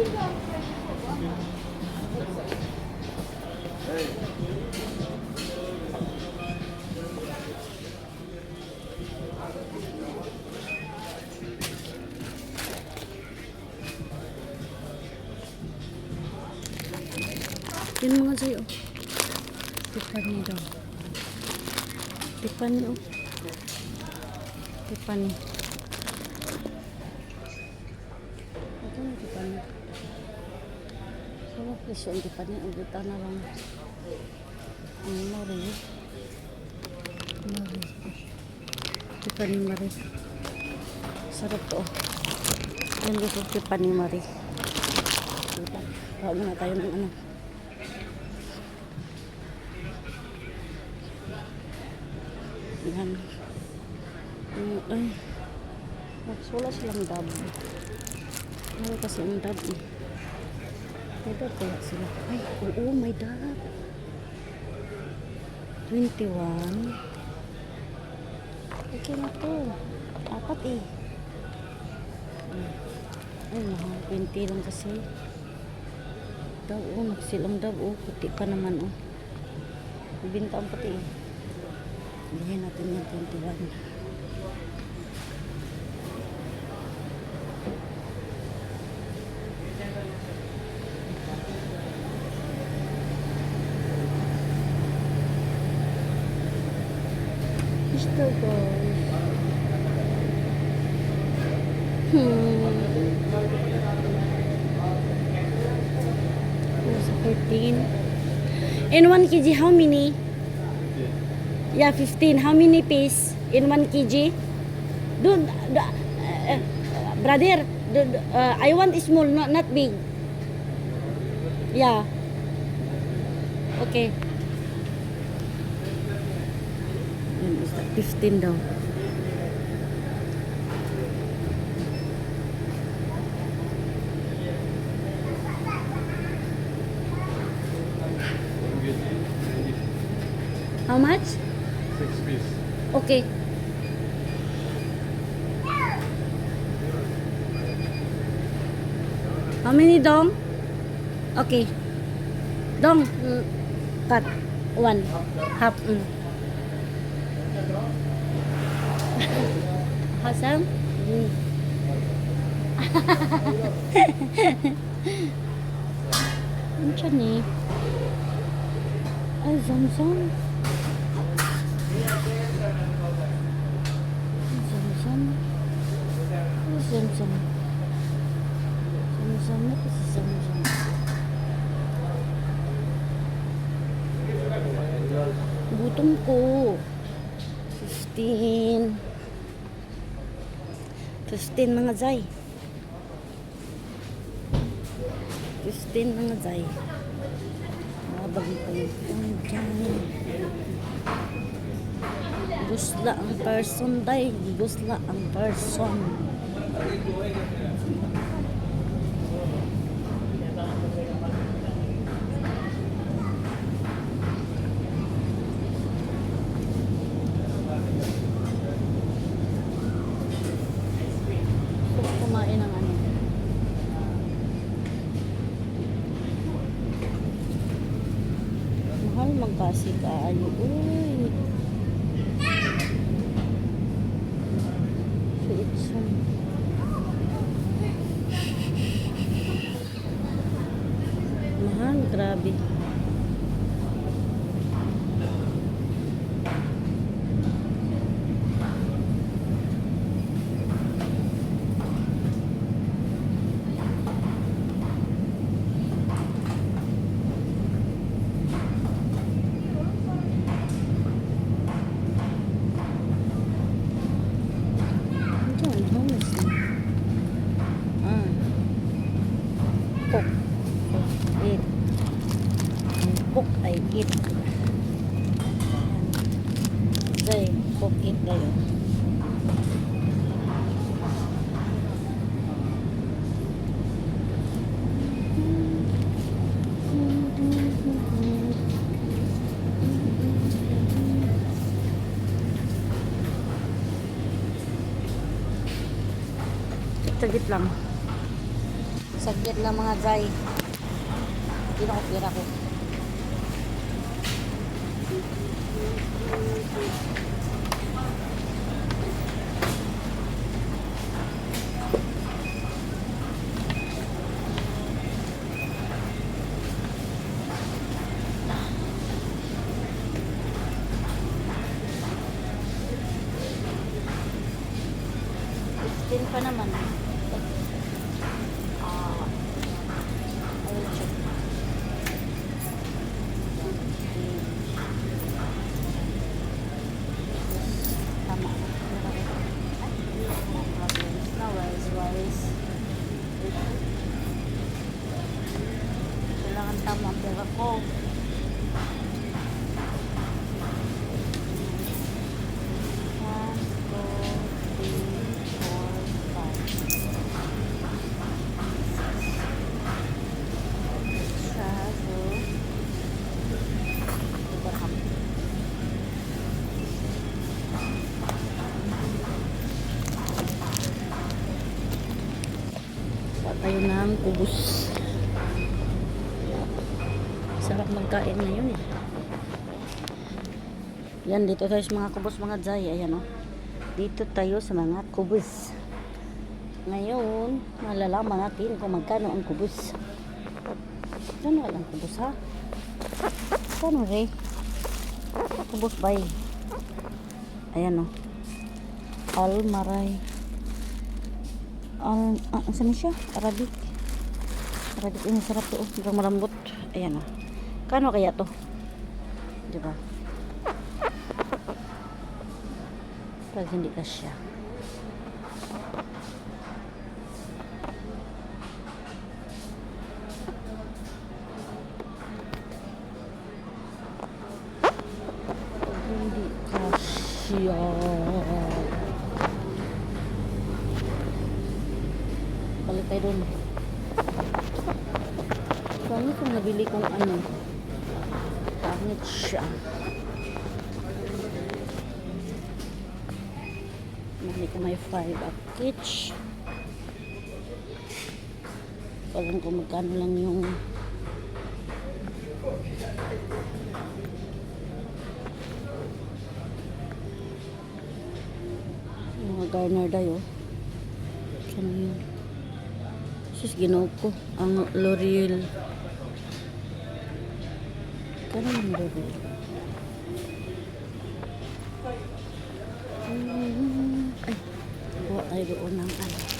Yun mga Jay, oh. Tiffany daw. Tiffany, oh. Tiffany. Ito presyo ang Tiffany. Ang buta na lang. Ang Marie. Marie. Tiffany Marie. Sarap to, oh. Yan dito, Tiffany Marie. Diba? Bawa muna tayo ng ano. Yan. Ay. Wala silang dab. Ano kasi ang dab eh. May dab kaya sila. Ay, oo, may dab. 21. Okay na to. Apat eh. Mm. Ay, mahal. 20 lang kasi. Daw, oh, nagsilang dab. Oh, puti pa naman, oh. Ibinta ang puti eh. Bilhin natin yung 21. Guys. Hmm. Nasa 14. In 1 kg, how many? Yeah, 15. How many piece in 1 kg? Do, do, uh, brother, do, uh, I want small, not, not big. Yeah. Okay. 15 daw. How much? Six piece. Okay. How many dong? Okay. Dong, cut. One. Half. Mm. Hasam? Mm. Ano siya ni? Ay, zam-zam. Zam-zam. Ano zam-zam? Zam-zam na kasi zam-zam. Gutom ko. 15. 15 mga zay. 15 mga zay. Mabag ko yung dyan. Gusla ang person day. Gusla ang person. Gusto ko kumain ng ano. Magkasi kaayo. Uy. Suitsum. Mahal, grabe. Sagit lang. Sakit lang mga zay. Pinakupira ko. Sixteen pa naman. Travel. Abraham. Kuha tayo ng kubus. Sarap magkain ngayon eh. Yan, dito tayo sa mga kubos mga jay. Ayan o. Dito tayo sa mga kubos. Ngayon, malalaman natin kung magkano ang kubos. Ano ang kubos ha? Kano re? Kubos bay. Ayan o. Almaray. Al, ah, saan siya? Arabic. Arabic ini sarap to. oh. Hanggang malambot. Ayan o. Kano kaya to? Diba? Pag hindi ka siya. Pag siya. Balik tayo doon. Pangit kung nabili kong ano. Pangit siya. Mali ka may 5 up kitch. Alam ko magkano lang yung mga garner dayo. Kano yun? Sus, ginaw ko. Ang L'Oreal. L'Oreal? Mm, Ay, buha tayo doon ng ano.